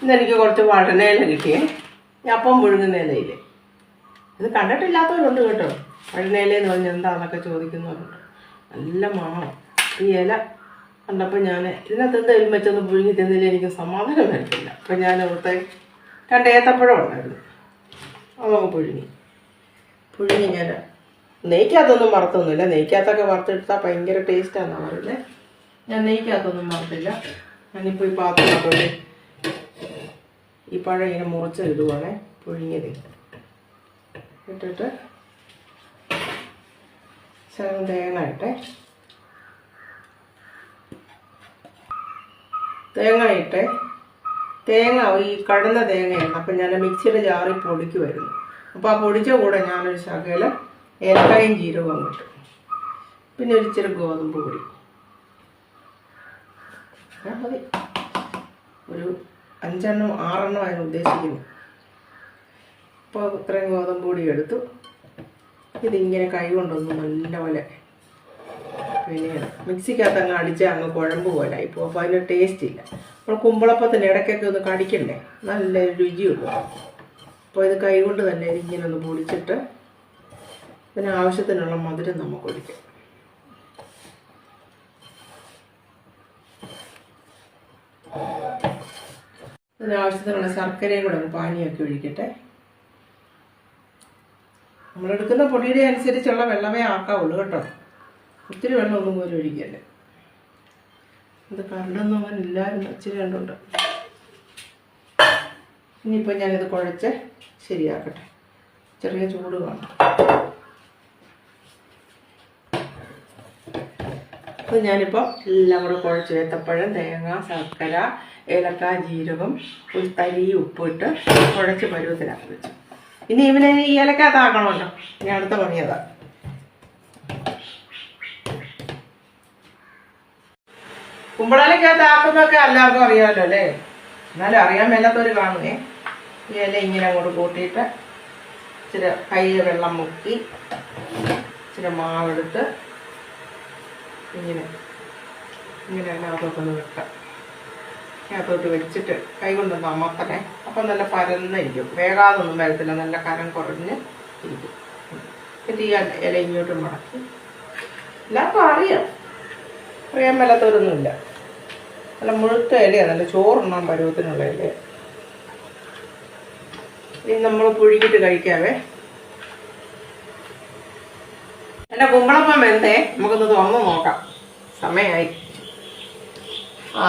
ഇന്ന് എനിക്ക് കുറച്ച് വഴനയില കിട്ടിയേ. അപ്പം പുഴുങ്ങുന്ന ഇലയില്ലേ ഇത് കണ്ടിട്ടില്ലാത്തവരുണ്ട് കേട്ടോ. വഴനയിലെന്ന് പറഞ്ഞ് എന്താണെന്നൊക്കെ ചോദിക്കുന്നവരുണ്ട്. നല്ല മണം. ഈ ഇല കണ്ടപ്പോൾ ഞാൻ ഇതിനകത്ത് എന്തായാലും വെച്ചൊന്ന് പുഴുങ്ങി തിന്നില്ല എനിക്ക് സമാധാനം വരത്തില്ല. അപ്പം ഞാൻ അവിടുത്തെ രണ്ട് ഏത്തപ്പഴം ഉണ്ടായിരുന്നു. അതൊക്കെ പുഴുങ്ങി. പുഴുങ്ങി ഞാൻ നെയ്ക്കകത്തൊന്നും വറുത്തൊന്നുമില്ല. നെയ്ക്കകത്തൊക്കെ വറുത്തെടുത്താൽ ഭയങ്കര ടേസ്റ്റാണെന്നാണ് പറയുന്നത് ഞാൻ നെയ്ക്കകത്തൊന്നും വറുത്തില്ല. ഞാനിപ്പോൾ ഈ പാത്രത്തോട്ട് ഈ പഴം ഇങ്ങനെ മുറിച്ച് ഇടുവാണേ പുഴുങ്ങിയത്. ഇട്ടിട്ട് ശകലം തേങ്ങ ഇട്ടെ തേങ്ങ ഇട്ടെ തേങ്ങ ഈ കടന്ന തേങ്ങയാണ്. അപ്പം ഞാൻ മിക്സിയുടെ ജാറിൽ പൊടിക്കുമായിരുന്നു അപ്പോൾ ആ പൊടിച്ച കൂടെ ഞാനൊരു ശകലം ഏലക്കായും ജീരകവും കിട്ടും പിന്നെ ഒരു ഇച്ചിരി ഗോതമ്പ് പൊടി. മതി. ഒരു അഞ്ചെണ്ണം ആറെണ്ണം ആണ് ഉദ്ദേശിക്കുന്നത്. അപ്പോൾ ഇത്രയും ഗോതമ്പ് പൊടി എടുത്തു. ഇതിങ്ങനെ കൈ കൊണ്ടൊന്ന് നല്ലപോലെ പിന്നെ മിക്സിക്കകത്ത് അങ്ങ് അടിച്ചാൽ അങ്ങ് കുഴമ്പ് പോലെ ഇപ്പോൾ അപ്പോൾ അതിന് ടേസ്റ്റ് ഇല്ല. അപ്പോൾ കുമ്പളപ്പത്തിന് ഇടയ്ക്കൊക്കെ ഒന്ന് കടിക്കണ്ടേ? നല്ല രുചിയുള്ളൂ. അപ്പോൾ ഇത് കൈ കൊണ്ട് തന്നെ ഇങ്ങനെ ഒന്ന് പൊടിച്ചിട്ട് പിന്നെ ആവശ്യത്തിനുള്ള മധുരം നമുക്ക് ഒഴിക്കാം. ഇതിന് ആവശ്യത്തിനുള്ള ശർക്കരയും കൂടെ പാനിയൊക്കെ ഒഴിക്കട്ടെ. നമ്മളെടുക്കുന്ന പൊടിയുടെ അനുസരിച്ചുള്ള വെള്ളമേ ആക്കാവുള്ളൂ കേട്ടോ. ഒത്തിരി വെള്ളമൊന്നും പോലും ഒഴിക്കല്ലേ. ഇത് കണ്ടൊന്നും അവൻ ഇല്ലായിരുന്നു. ഇച്ചിരി കണ്ടുണ്ട്. ഇനിയിപ്പോൾ ഞാനിത് കുഴച്ച് ശരിയാക്കട്ടെ. ചെറിയ ചൂട് കാണും. അപ്പോൾ ഞാനിപ്പോൾ എല്ലാം കൂടെ കുഴച്ച് ഏത്തപ്പഴം തേങ്ങ ശർക്കര ഏലക്ക ജീരകം ഒരു തരി ഉപ്പിട്ട് കുഴച്ച് പരുവത്തിലാക്കി വെച്ചു. ഇനി ഇവനെ ഈ ഏലക്കകത്താക്കണമല്ലോ ഞാൻ അടുത്ത പണിയതാ കുമ്പളയിലേക്കകത്ത് ആക്കുന്നതൊക്കെ എല്ലാവർക്കും അറിയാമല്ലോ അല്ലേ? എന്നാലും അറിയാൻ മേലാത്തവർ കാണുന്നേ ഈ ഇല ഇങ്ങനെ അങ്ങോട്ട് കൂട്ടിയിട്ട് ഇച്ചിരി കൈ വെള്ളം മുക്കി ഇച്ചിരി മാവെടുത്ത് ഇങ്ങനെ. ഇങ്ങനെ അതിനകത്തോട്ടൊന്ന് വെക്കാം. അതിനകത്തോട്ട് വെച്ചിട്ട് കൈ കൊണ്ടൊന്ന് അമർത്തണേ. അപ്പം നല്ല പരന്നിരിക്കും വേഗാതൊന്നും വരത്തില്ല. നല്ല കരം കുറഞ്ഞ് ഇരിക്കും. എന്നിട്ട് ഈ ഇല- ഇങ്ങോട്ട് മടക്കി. എല്ലാവർക്കും അറിയാം. അറിയാൻ മേലാത്തവരൊന്നുമില്ല നല്ല മുഴുത്ത ഇലയാണ് നല്ല ചോറുണ്ണാൻ പരുവത്തിനുള്ള ഇലയാണ് ഇനി നമ്മൾ പുഴുകിട്ട് കഴിക്കാവേ. എന്റെ കുമ്പളപ്പം വെന്തേ നമുക്കൊന്ന് തുറന്നു നോക്കാം. സമയമായി ആ